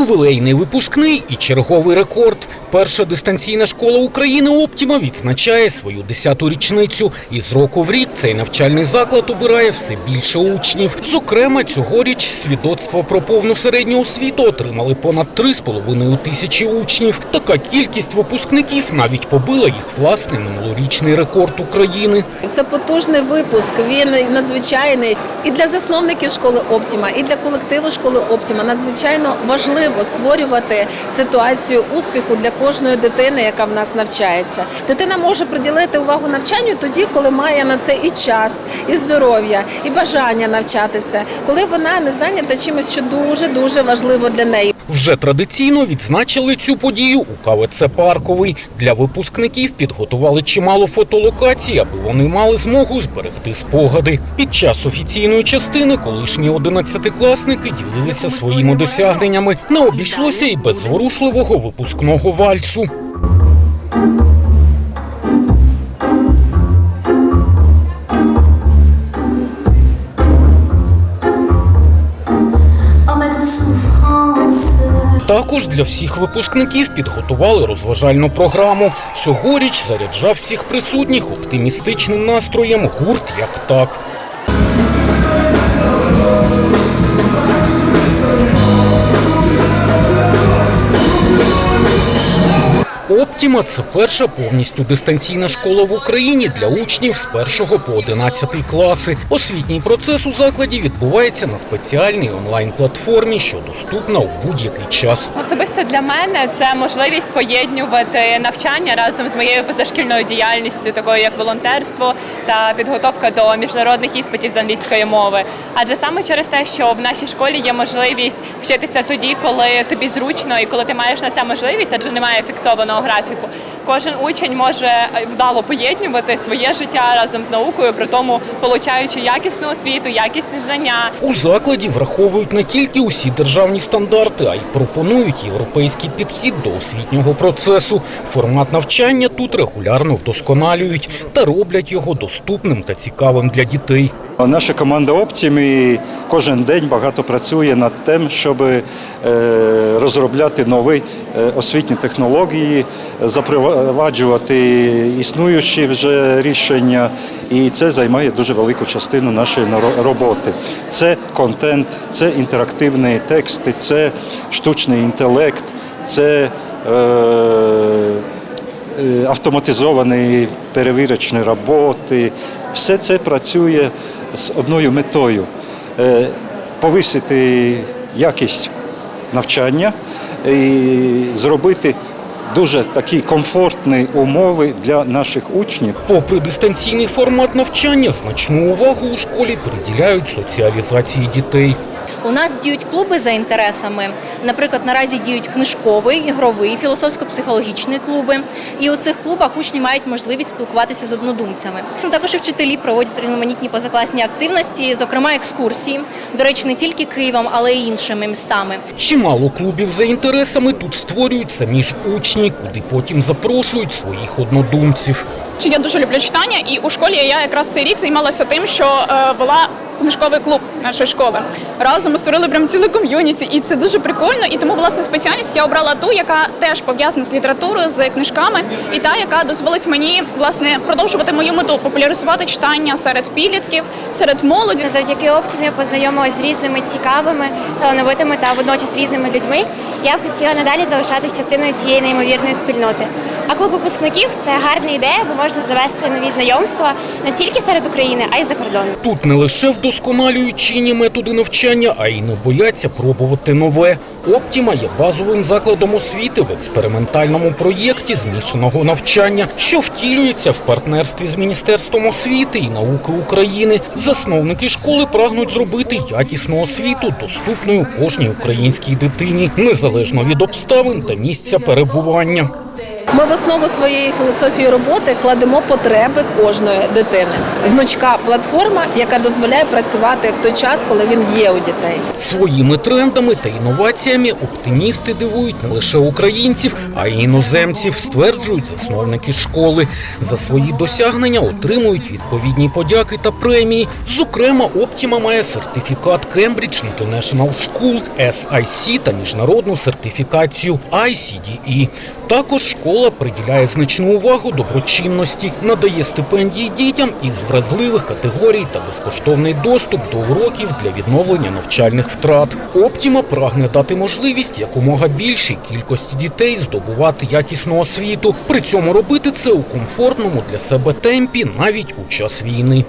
Ювілейний випускний і черговий рекорд. Перша дистанційна школа України Оптіма відзначає свою 10-ту річницю. І з року в рік цей навчальний заклад обирає все більше учнів. Зокрема, цьогоріч свідоцтво про повну середню освіту отримали понад 3,5 тисячі учнів. Така кількість випускників навіть побила їх власний минулорічний рекорд України. Це потужний випуск. Він надзвичайний і для засновників школи Оптіма, і для колективу школи Оптіма. Надзвичайно важливо створювати ситуацію успіху для кожної дитини, яка в нас навчається. Дитина може приділити увагу навчанню тоді, коли має на це і час, і здоров'я, і бажання навчатися, коли вона не зайнята чимось, що дуже дуже важливо для неї. Вже традиційно відзначили цю подію у КВЦ Парковий. Для випускників підготували чимало фотолокацій, аби вони мали змогу зберегти спогади. Під час офіційної частини колишні одинадцятикласники ділилися своїми досягненнями. Не обійшлося і без зворушливого випускного вальсу. Також для всіх випускників підготували розважальну програму. Цьогоріч заряджав всіх присутніх оптимістичним настроєм гурт як так. Оптіма це перша повністю дистанційна школа в Україні для учнів з 1 по 11 класи. Освітній процес у закладі відбувається на спеціальній онлайн-платформі, що доступна у будь-який час. Особисто для мене це можливість поєднувати навчання разом з моєю позашкільною діяльністю, такою як волонтерство та підготовка до міжнародних іспитів з англійської мови. Адже саме через те, що в нашій школі є можливість вчитися тоді, коли тобі зручно і коли ти маєш на це можливість, адже немає фіксованого графіку. Кожен учень може вдало поєднувати своє життя разом з наукою, при тому получаючи якісну освіту, якісні знання, У закладі враховують не тільки усі державні стандарти, а й пропонують європейський підхід до освітнього процесу. Формат навчання тут регулярно вдосконалюють та роблять його доступним та цікавим для дітей. Наша команда Оптімі кожен день багато працює над тим, щоб е, розробляти нові е, освітні технології, запроваджувати існуючі вже рішення, і це займає дуже велику частину нашої роботи. Це контент, це інтерактивні тексти, це штучний інтелект, це е, автоматизовані перевірочні роботи. Все це працює з одною метою е, повисити якість навчання і зробити дуже такі комфортні умови для наших учнів. Попри дистанційний формат навчання, значну увагу у школі приділяють соціалізації дітей. У нас діють клуби за інтересами. Наприклад, наразі діють книжковий, ігровий, філософсько-психологічний клуби. І у цих клубах учні мають можливість спілкуватися з однодумцями. Ну, Також і вчителі проводять різноманітні позакласні активності, зокрема екскурсії. До речі, не тільки Києвом, але й іншими містами. Чимало клубів за інтересами тут створюють самі ж учні, куди потім запрошують своїх однодумців. Я дуже люблю читання, і у школі я якраз цей рік займалася тим, що е, вела книжковий клуб нашої школи. Разом ми створили прям ціле ком'юніті, і це дуже прикольно. І тому власне спеціальність я обрала ту, яка теж пов'язана з літературою, з книжками, і та, яка дозволить мені власне продовжувати мою мету популяризувати читання серед підлітків, серед молоді. Завдяки Оптімі познайомилася з різними цікавими, талановитими та водночас різними людьми. Я б хотіла надалі залишатись частиною цієї неймовірної спільноти. А клуб випускників це гарна ідея, бо можна завести нові знайомства не тільки серед України, а й за кордоном. Тут не лише вдосконалюють чинні методи навчання, а й не бояться пробувати нове. Оптіма є базовим закладом освіти в експериментальному проєкті змішаного навчання, що втілюється в партнерстві з Міністерством освіти і науки України. Засновники школи прагнуть зробити якісну освіту доступною кожній українській дитині, незалежно від обставин та місця перебування. Ми в основу своєї філософії роботи кладемо потреби кожної дитини. Гнучка платформа, яка дозволяє працювати в той час, коли він є у дітей. Своїми трендами та інноваціями оптимісти дивують не лише українців, а й іноземців, стверджують засновники школи. За свої досягнення отримують відповідні подяки та премії. Зокрема, Оптіма має сертифікат Cambridge International School, SIC та міжнародну сертифікацію ICDE. Також школа приділяє значну увагу доброчинності, надає стипендії дітям із вразливих категорій та безкоштовний доступ до уроків для відновлення навчальних втрат. Оптіма прагне дати можливість якомога більшій кількості дітей здобувати якісну освіту. При цьому робити це у комфортному для себе темпі навіть у час війни.